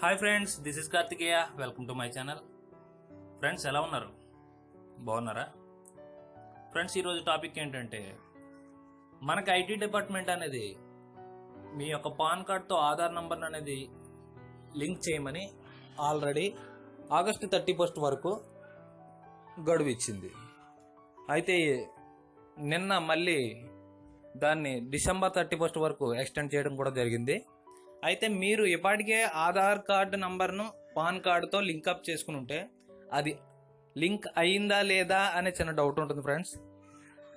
Hi friends this is Karthikeya welcome to my channel friends ఎలా ఉన్నారు? బాగున్నారా? Friends ఈరోజు టాపిక్ ఏంటంటే మనకి ఐటీ డిపార్ట్మెంట్ అనేది మీ యొక్క పాన్ కార్డ్తో ఆధార్ నంబర్ అనేది లింక్ చేయమని ఆల్రెడీ ఆగస్టు థర్టీ ఫస్ట్ వరకు గడువు ఇచ్చింది. అయితే నిన్న మళ్ళీ దాన్ని డిసెంబర్ థర్టీ ఫస్ట్ వరకు ఎక్స్టెండ్ చేయడం కూడా జరిగింది. అయితే మీరు ఇప్పటికే ఆధార్ కార్డు నంబర్ను పాన్ కార్డుతో లింకప్ చేసుకుని ఉంటే అది లింక్ అయిందా లేదా అనే చిన్న డౌట్ ఉంటుంది ఫ్రెండ్స్.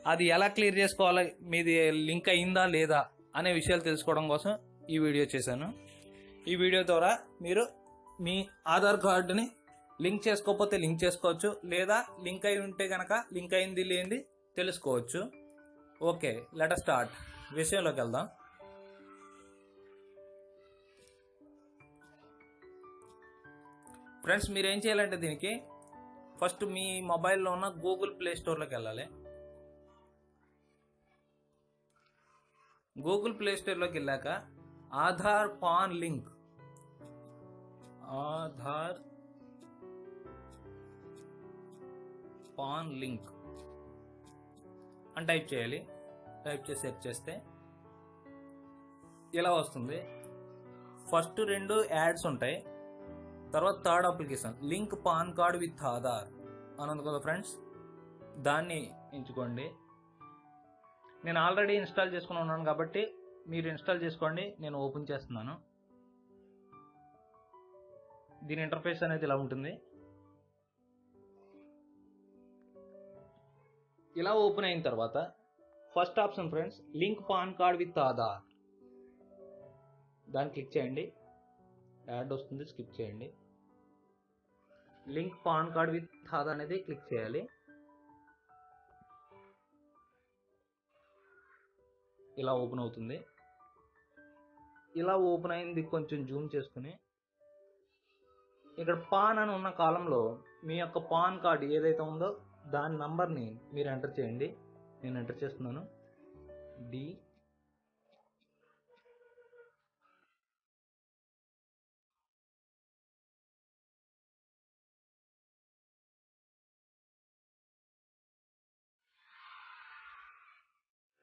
అది ఎలా క్లియర్ చేసుకోవాలి? మీది లింక్ అయిందా లేదా అనే విషయాలు తెలుసుకోవడం కోసం ఈ వీడియో చేశాను. ఈ వీడియో ద్వారా మీరు మీ ఆధార్ కార్డుని లింక్ చేసుకోకపోతే లింక్ చేసుకోవచ్చు లేదా లింక్ అయి ఉంటే కనుక లింక్ అయింది లేనిది తెలుసుకోవచ్చు. Okay let start. విషయంలోకి వెళ్దాం. ఫ్రెండ్స్ మీరు ఏం చేయాలంటే దీనికి ఫస్ట్ మీ మొబైల్లో ఉన్న గూగుల్ ప్లే స్టోర్లోకి వెళ్ళాలి. గూగుల్ ప్లే స్టోర్లోకి వెళ్ళాక Aadhaar PAN link Aadhaar PAN link అని టైప్ చేయాలి. టైప్ చేసి సెర్చ్ చేస్తే ఇలా వస్తుంది. ఫస్ట్ రెండు యాడ్స్ ఉంటాయి. తర్వాత third application link PAN card with Aadhaar. అని ఉంది కదా ఫ్రెండ్స్ దాన్ని ఎంచుకోండి. నేను ఆల్రెడీ ఇన్స్టాల్ చేసుకుని ఉన్నాను కాబట్టి మీరు ఇన్స్టాల్ చేసుకోండి నేను ఓపెన్ చేస్తున్నాను. దీని ఇంటర్ఫేస్ అనేది ఇలా ఉంటుంది. ఇలా ఓపెన్ అయిన తర్వాత first option friends link PAN card with Aadhaar. దాన్ని క్లిక్ చేయండి. యాడ్ వస్తుంది స్కిప్ చేయండి. Link PAN card with Aadhaar అనేది క్లిక్ చేయాలి. ఇలా ఓపెన్ అవుతుంది. ఇలా ఓపెన్ అయింది కొంచెం జూమ్ చేసుకుని. ఇక్కడ పాన్ అని ఉన్న కాలంలో మీ యొక్క పాన్ కార్డ్ ఏదైతే ఉందో దాని నంబర్ని మీరు ఎంటర్ చేయండి. నేను ఎంటర్ చేస్తున్నాను. డి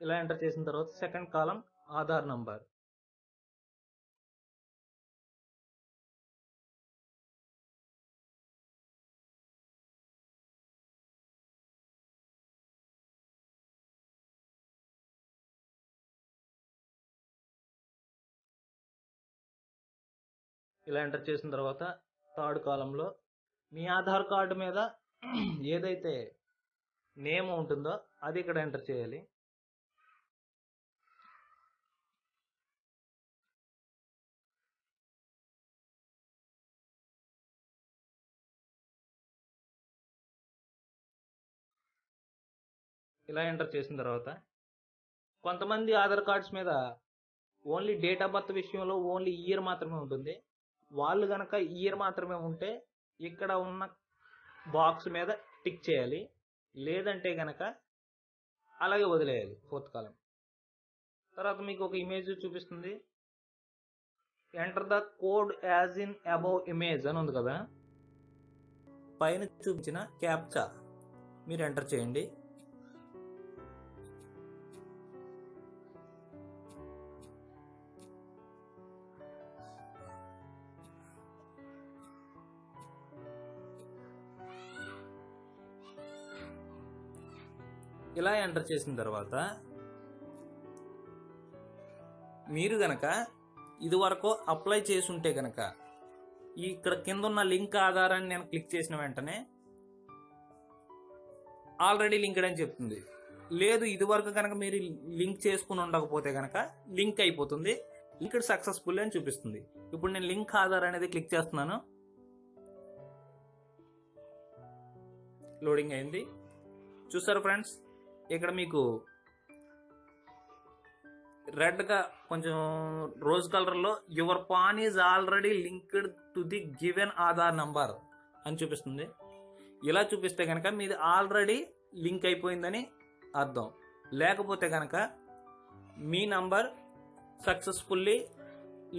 ఇలా ఎంటర్ చేసిన తర్వాత సెకండ్ కాలం ఆధార్ నంబర్. ఇలా ఎంటర్ చేసిన తర్వాత థర్డ్ కాలంలో మీ ఆధార్ కార్డు మీద ఏదైతే నేమ్ ఉంటుందో అది ఇక్కడ ఎంటర్ చేయాలి. ఇలా ఎంటర్ చేసిన తర్వాత కొంతమంది ఆధార్ కార్డ్స్ మీద ఓన్లీ డేట్ ఆఫ్ బర్త్ విషయంలో ఓన్లీ ఇయర్ మాత్రమే ఉంటుంది. వాళ్ళు కనుక ఇయర్ మాత్రమే ఉంటే ఇక్కడ ఉన్న బాక్స్ మీద టిక్ చేయాలి. లేదంటే కనుక అలాగే వదిలేయాలి ఫోర్త్ కాలం తర్వాత మీకు ఒక ఇమేజ్ చూపిస్తుంది. Enter the code as in above image అని ఉంది కదా. పైన చూపించిన క్యాప్చా మీరు ఎంటర్ చేయండి. ఇలా ఎంటర్ చేసిన తర్వాత మీరు గనక ఇది వరకు అప్లై చేసి ఉంటే గనక ఇక్కడ కింద ఉన్న లింక్ ఆధారాన్ని నేను క్లిక్ చేసిన వెంటనే ఆల్రెడీ లింక్డ్ అని చెప్తుంది. లేదు ఇది వరకు కనుక మీరు లింక్ చేసుకుని ఉండకపోతే కనుక లింక్ అయిపోతుంది. లింక్డ్ సక్సెస్ఫుల్ అని చూపిస్తుంది. ఇప్పుడు నేను లింక్ ఆధార్ అనేది క్లిక్ చేస్తున్నాను. లోడింగ్ అయింది. చూసారు ఫ్రెండ్స్? ఇక్కడ మీకు రెడ్గా కొంచెం రోజ్ కలర్లో your PAN is already linked to the given Aadhaar number అని చూపిస్తుంది. ఇలా చూపిస్తే కనుక మీది ఆల్రెడీ లింక్ అయిపోయిందని అర్థం. లేకపోతే కనుక మీ నంబర్ సక్సెస్ఫుల్లీ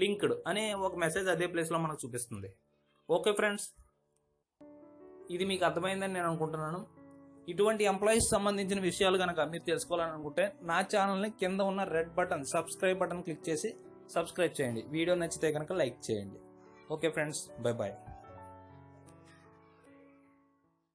లింక్డ్ అనే ఒక మెసేజ్ అదే ప్లేస్లో మనకు చూపిస్తుంది. ఓకే ఫ్రెండ్స్ ఇది మీకు అర్థమైందని నేను అనుకుంటున్నాను. ఇటువంటి ఎంప్లాయీస్ సంబంధించిన విషయాలు కనుక మీరు తెలుసుకోవాలనుకుంటే నా ఛానల్ని కింద ఉన్న red button subscribe button click చేసి సబ్స్క్రైబ్ చేయండి. వీడియో నచ్చితే కనుక లైక్ చేయండి. Okay friends bye bye